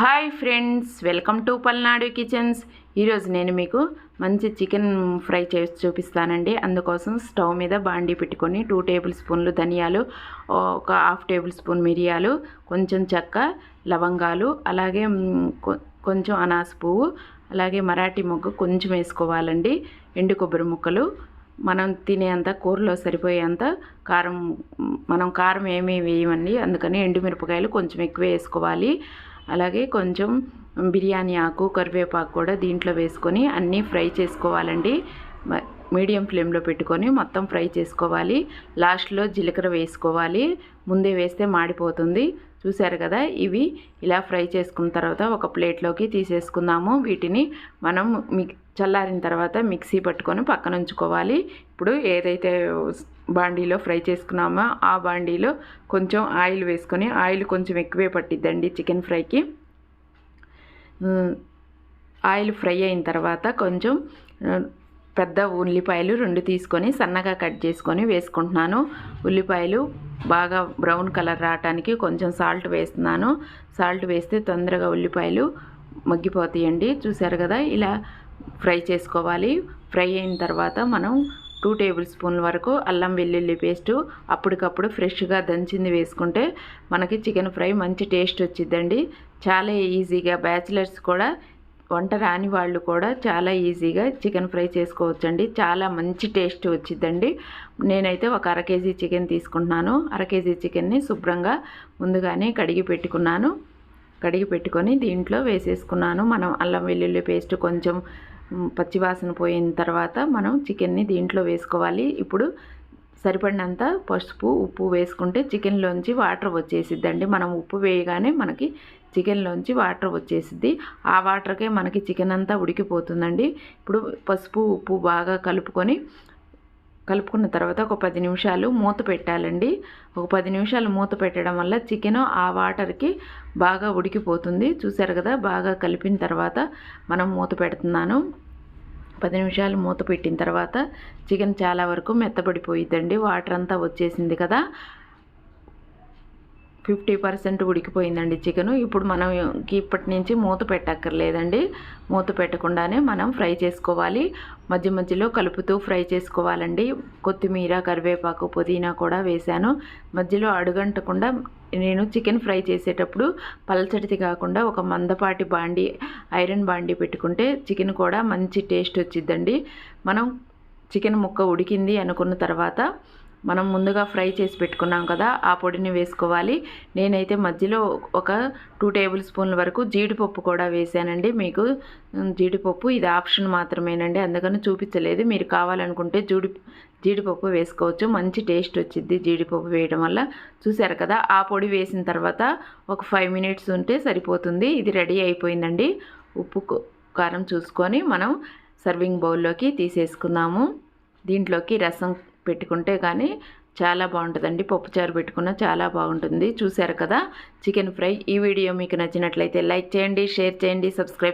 Hi friends welcome to Palnadu kitchens. ఈరోజు నేను మీకు మంచి చికెన్ ఫ్రై చేసి చూపిస్తానండి. అందుకోసం స్టవ్ మీద బాండీ పెట్టుకొని టూ టేబుల్ స్పూన్లు ధనియాలు ఒక హాఫ్ టేబుల్ స్పూన్ మిరియాలు కొంచెం చెక్క లవంగాలు అలాగే కొ- కొంచెం అనాస పువ్వు అలాగే మరాఠీ మొగ్గ కొంచెం వేసుకోవాలండి. ఎండు కొబ్బరి ముక్కలు మనం తినేంత కూరలో సరిపోయేంత కారం మనం కారం ఏమీ వేయమండి. అందుకని ఎండుమిరపకాయలు కొంచెం ఎక్కువ వేసుకోవాలి. అలాగే కొంచెం బిర్యానీ ఆకు కరివేపాకు కూడా దీంట్లో వేసుకొని అన్నీ ఫ్రై చేసుకోవాలండి. మీడియం ఫ్లేమ్లో పెట్టుకొని మొత్తం ఫ్రై చేసుకోవాలి. లాస్ట్లో జీలకర్ర వేసుకోవాలి. ముందే వేస్తే మాడిపోతుంది. చూశారు కదా ఇవి ఇలా ఫ్రై చేసుకున్న తర్వాత ఒక ప్లేట్లోకి తీసేసుకుందాము. వీటిని మనం మిక్ చల్లారిన తర్వాత మిక్సీ పట్టుకొని పక్కన ఉంచుకోవాలి. ఇప్పుడు ఏదైతే బాండీలో ఫ్రై చేసుకున్నామో? ఆ బాండీలో కొంచెం ఆయిల్ వేసుకొని ఆయిల్ కొంచెం ఎక్కువే పట్టిద్దండి చికెన్ ఫ్రైకి. ఆయిల్ ఫ్రై అయిన తర్వాత కొంచెం పెద్ద ఉల్లిపాయలు రెండు తీసుకొని సన్నగా కట్ చేసుకొని వేసుకుంటున్నాను. ఉల్లిపాయలు బాగా బ్రౌన్ కలర్ రావటానికి కొంచెం సాల్ట్ వేస్తున్నాను. సాల్ట్ వేస్తే తొందరగా ఉల్లిపాయలు మగ్గిపోతాయండి. చూసారు కదా ఇలా ఫ్రై చేసుకోవాలి. ఫ్రై అయిన తర్వాత మనం టూ టేబుల్ స్పూన్ల వరకు అల్లం వెల్లుల్లి పేస్టు అప్పటికప్పుడు ఫ్రెష్గా దంచింది వేసుకుంటే మనకి చికెన్ ఫ్రై మంచి టేస్ట్ వచ్చిద్దండి. చాలా ఈజీగా బ్యాచిలర్స్ కూడా వంట రాని వాళ్ళు కూడా చాలా ఈజీగా చికెన్ ఫ్రై చేసుకోవచ్చండి. చాలా మంచి టేస్ట్ వచ్చిద్దండి. నేనైతే ఒక అర కేజీ చికెన్ తీసుకుంటున్నాను. అర కేజీ చికెన్ని శుభ్రంగా ముందుగానే కడిగి పెట్టుకున్నాను. కడిగి పెట్టుకొని దీంట్లో వేసేసుకున్నాను. మనం అల్లం వెల్లుల్లి పేస్ట్ కొంచెం పచ్చివాసన పోయిన తర్వాత మనం చికెన్ని దీంట్లో వేసుకోవాలి. ఇప్పుడు సరిపడినంత పసుపు ఉప్పు వేసుకుంటే చికెన్లోంచి వాటర్ వచ్చేసిద్దండి. మనం ఉప్పు వేయగానే మనకి చికెన్లోంచి వాటర్ వచ్చేసిద్ది. ఆ వాటర్కే మనకి చికెన్ అంతా ఉడికిపోతుందండి. ఇప్పుడు పసుపు ఉప్పు బాగా కలుపుకొని కలుపుకున్న తర్వాత ఒక పది నిమిషాలు మూత పెట్టాలండి. ఒక పది నిమిషాలు మూత పెట్టడం వల్ల చికెన్ ఆ వాటర్కి బాగా ఉడికిపోతుంది. చూసారు కదా బాగా కలిపిన తర్వాత మనం మూత పెడుతున్నాను. పది నిమిషాలు మూత పెట్టిన తర్వాత చికెన్ చాలా వరకు మెత్తబడిపోయిద్దండి. వాటర్ అంతా వచ్చేసింది కదా. ఫిఫ్టీ పర్సెంట్ ఉడికిపోయిందండి చికెను. ఇప్పుడు మనం ఇప్పటి నుంచి మూత పెట్టక్కర్లేదండి. మూత పెట్టకుండానే మనం ఫ్రై చేసుకోవాలి. మధ్య మధ్యలో కలుపుతూ ఫ్రై చేసుకోవాలండి. కొత్తిమీర కరివేపాకు పుదీనా కూడా వేశాను. మధ్యలో అడుగంటకుండా నేను చికెన్ ఫ్రై చేసేటప్పుడు పల్చటిది కాకుండా ఒక మందపాటి బాండి ఐరన్ బాండి పెట్టుకుంటే చికెన్ కూడా మంచి టేస్ట్ వచ్చిద్దండి. మనం చికెన్ ముక్క ఉడికింది అనుకున్న తర్వాత మనం ముందుగా ఫ్రై చేసి పెట్టుకున్నాం కదా ఆ పొడిని వేసుకోవాలి. నేనైతే మధ్యలో ఒక టూ టేబుల్ స్పూన్ల వరకు జీడిపప్పు కూడా వేసానండి. మీకు జీడిపప్పు ఇది ఆప్షన్ మాత్రమేనండి. అందుకని చూపించలేదు. మీరు కావాలనుకుంటే జీడి జీడిపప్పు వేసుకోవచ్చు. మంచి టేస్ట్ వచ్చింది జీడిపప్పు వేయడం వల్ల. చూసారు కదా ఆ పొడి వేసిన తర్వాత ఒక ఫైవ్ మినిట్స్ ఉంటే సరిపోతుంది. ఇది రెడీ అయిపోయిందండి. ఉప్పు కారం చూసుకొని మనం సర్వింగ్ బౌల్లోకి తీసేసుకుందాము. దీంట్లోకి రసం పెట్టుకుంటే కానీ చాలా బాగుంటుందండి. పప్పుచారు పెట్టుకున్న చాలా బాగుంటుంది. చూశారు కదా? Chicken fry. ఈ వీడియో మీకు నచ్చినట్లయితే లైక్ చేయండి షేర్ చేయండి సబ్స్క్రైబ్